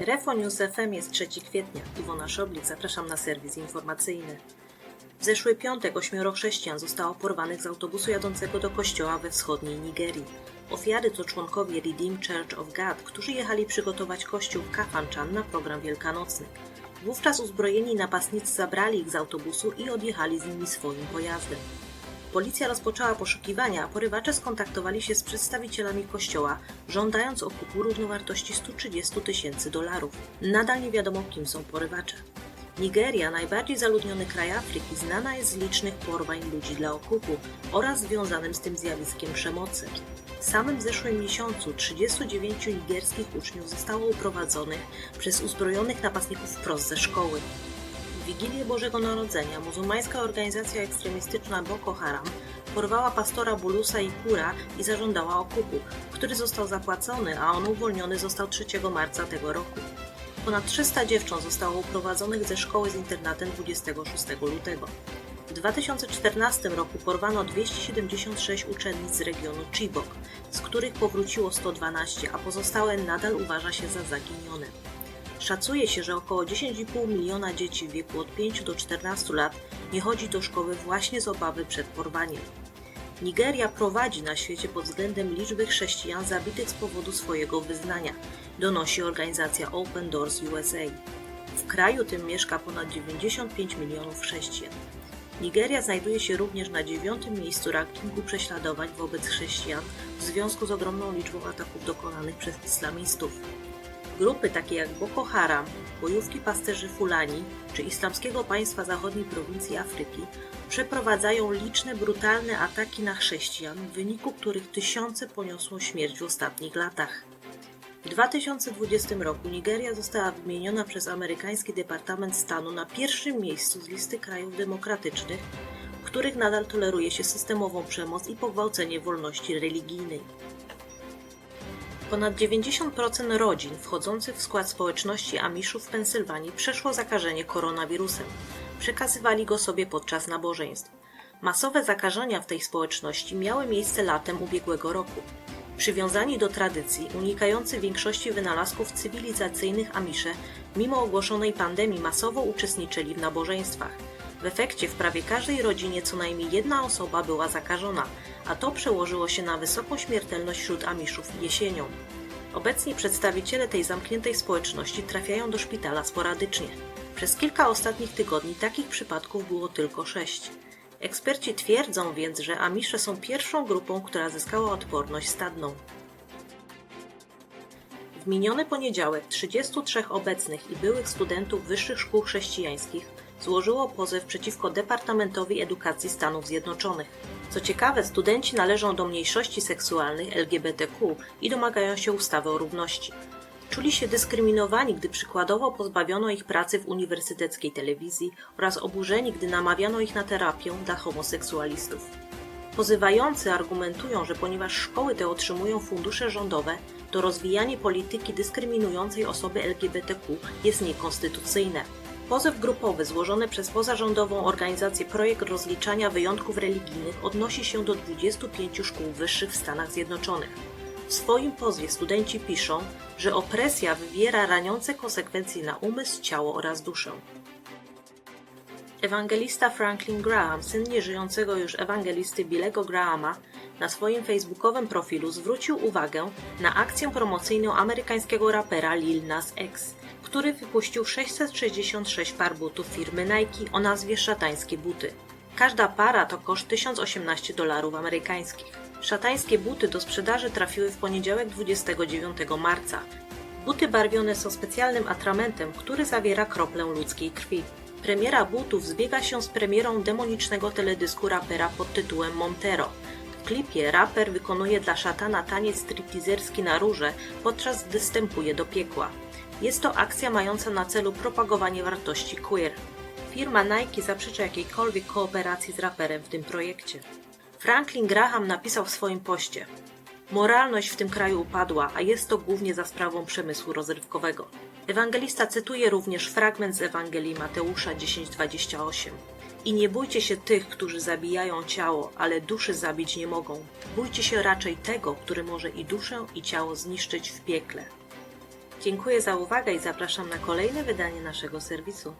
Refo News FM jest 3 kwietnia. Iwona Szoblik, zapraszam na serwis informacyjny. W zeszły piątek ośmioro chrześcijan zostało porwanych z autobusu jadącego do kościoła we wschodniej Nigerii. Ofiary to członkowie Redeemed Church of God, którzy jechali przygotować kościół w Kafanchan na program wielkanocny. Wówczas uzbrojeni napastnicy zabrali ich z autobusu i odjechali z nimi swoim pojazdem. Policja rozpoczęła poszukiwania, a porywacze skontaktowali się z przedstawicielami kościoła, żądając okupu równowartości 130 tysięcy dolarów. Nadal nie wiadomo, kim są porywacze. Nigeria, najbardziej zaludniony kraj Afryki, znana jest z licznych porwań ludzi dla okupu oraz związanym z tym zjawiskiem przemocy. W samym zeszłym miesiącu 39 nigerskich uczniów zostało uprowadzonych przez uzbrojonych napastników wprost ze szkoły. Wigilię Bożego Narodzenia muzułmańska organizacja ekstremistyczna Boko Haram porwała pastora Bulusa i Kura i zażądała okupu, który został zapłacony, a on uwolniony został 3 marca tego roku. Ponad 300 dziewcząt zostało uprowadzonych ze szkoły z internatem 26 lutego. W 2014 roku porwano 276 uczennic z regionu Chibok, z których powróciło 112, a pozostałe nadal uważa się za zaginione. Szacuje się, że około 10,5 miliona dzieci w wieku od 5 do 14 lat nie chodzi do szkoły właśnie z obawy przed porwaniem. Nigeria prowadzi na świecie pod względem liczby chrześcijan zabitych z powodu swojego wyznania, donosi organizacja Open Doors USA. W kraju tym mieszka ponad 95 milionów chrześcijan. Nigeria znajduje się również na dziewiątym miejscu rankingu prześladowań wobec chrześcijan w związku z ogromną liczbą ataków dokonanych przez islamistów. Grupy takie jak Boko Haram, bojówki pasterzy Fulani czy Islamskiego Państwa Zachodniej Prowincji Afryki przeprowadzają liczne brutalne ataki na chrześcijan, w wyniku których tysiące poniosło śmierć w ostatnich latach. W 2020 roku Nigeria została wymieniona przez amerykański Departament Stanu na pierwszym miejscu z listy krajów demokratycznych, w których nadal toleruje się systemową przemoc i pogwałcenie wolności religijnej. Ponad 90% rodzin wchodzących w skład społeczności Amiszów w Pensylwanii przeszło zakażenie koronawirusem. Przekazywali go sobie podczas nabożeństw. Masowe zakażenia w tej społeczności miały miejsce latem ubiegłego roku. Przywiązani do tradycji, unikający większości wynalazków cywilizacyjnych Amisze, mimo ogłoszonej pandemii masowo uczestniczyli w nabożeństwach. W efekcie w prawie każdej rodzinie co najmniej jedna osoba była zakażona, a to przełożyło się na wysoką śmiertelność wśród Amiszów jesienią. Obecnie przedstawiciele tej zamkniętej społeczności trafiają do szpitala sporadycznie. Przez kilka ostatnich tygodni takich przypadków było tylko sześć. Eksperci twierdzą więc, że Amisze są pierwszą grupą, która zyskała odporność stadną. W miniony poniedziałek 33 obecnych i byłych studentów wyższych szkół chrześcijańskich złożyło pozew przeciwko Departamentowi Edukacji Stanów Zjednoczonych. Co ciekawe, studenci należą do mniejszości seksualnych LGBTQ i domagają się ustawy o równości. Czuli się dyskryminowani, gdy przykładowo pozbawiono ich pracy w uniwersyteckiej telewizji oraz oburzeni, gdy namawiano ich na terapię dla homoseksualistów. Pozywający argumentują, że ponieważ szkoły te otrzymują fundusze rządowe, to rozwijanie polityki dyskryminującej osoby LGBTQ jest niekonstytucyjne. Pozew grupowy złożony przez pozarządową organizację Projekt Rozliczania Wyjątków Religijnych odnosi się do 25 szkół wyższych w Stanach Zjednoczonych. W swoim pozwie studenci piszą, że opresja wywiera raniące konsekwencje na umysł, ciało oraz duszę. Ewangelista Franklin Graham, syn nieżyjącego już ewangelisty Billego Grahama, na swoim facebookowym profilu zwrócił uwagę na akcję promocyjną amerykańskiego rapera Lil Nas X, który wypuścił 666 par butów firmy Nike o nazwie Szatańskie Buty. Każda para to koszt 1018 dolarów amerykańskich. Szatańskie buty do sprzedaży trafiły w poniedziałek 29 marca. Buty barwione są specjalnym atramentem, który zawiera kroplę ludzkiej krwi. Premiera butów zbiega się z premierą demonicznego teledysku rapera pod tytułem Montero. W klipie raper wykonuje dla szatana taniec striptizerski na róże, podczas gdy wstępuje do piekła. Jest to akcja mająca na celu propagowanie wartości queer. Firma Nike zaprzecza jakiejkolwiek kooperacji z raperem w tym projekcie. Franklin Graham napisał w swoim poście: Moralność w tym kraju upadła, a jest to głównie za sprawą przemysłu rozrywkowego. Ewangelista cytuje również fragment z Ewangelii Mateusza 10:28. I nie bójcie się tych, którzy zabijają ciało, ale duszy zabić nie mogą. Bójcie się raczej tego, który może i duszę, i ciało zniszczyć w piekle. Dziękuję za uwagę i zapraszam na kolejne wydanie naszego serwisu.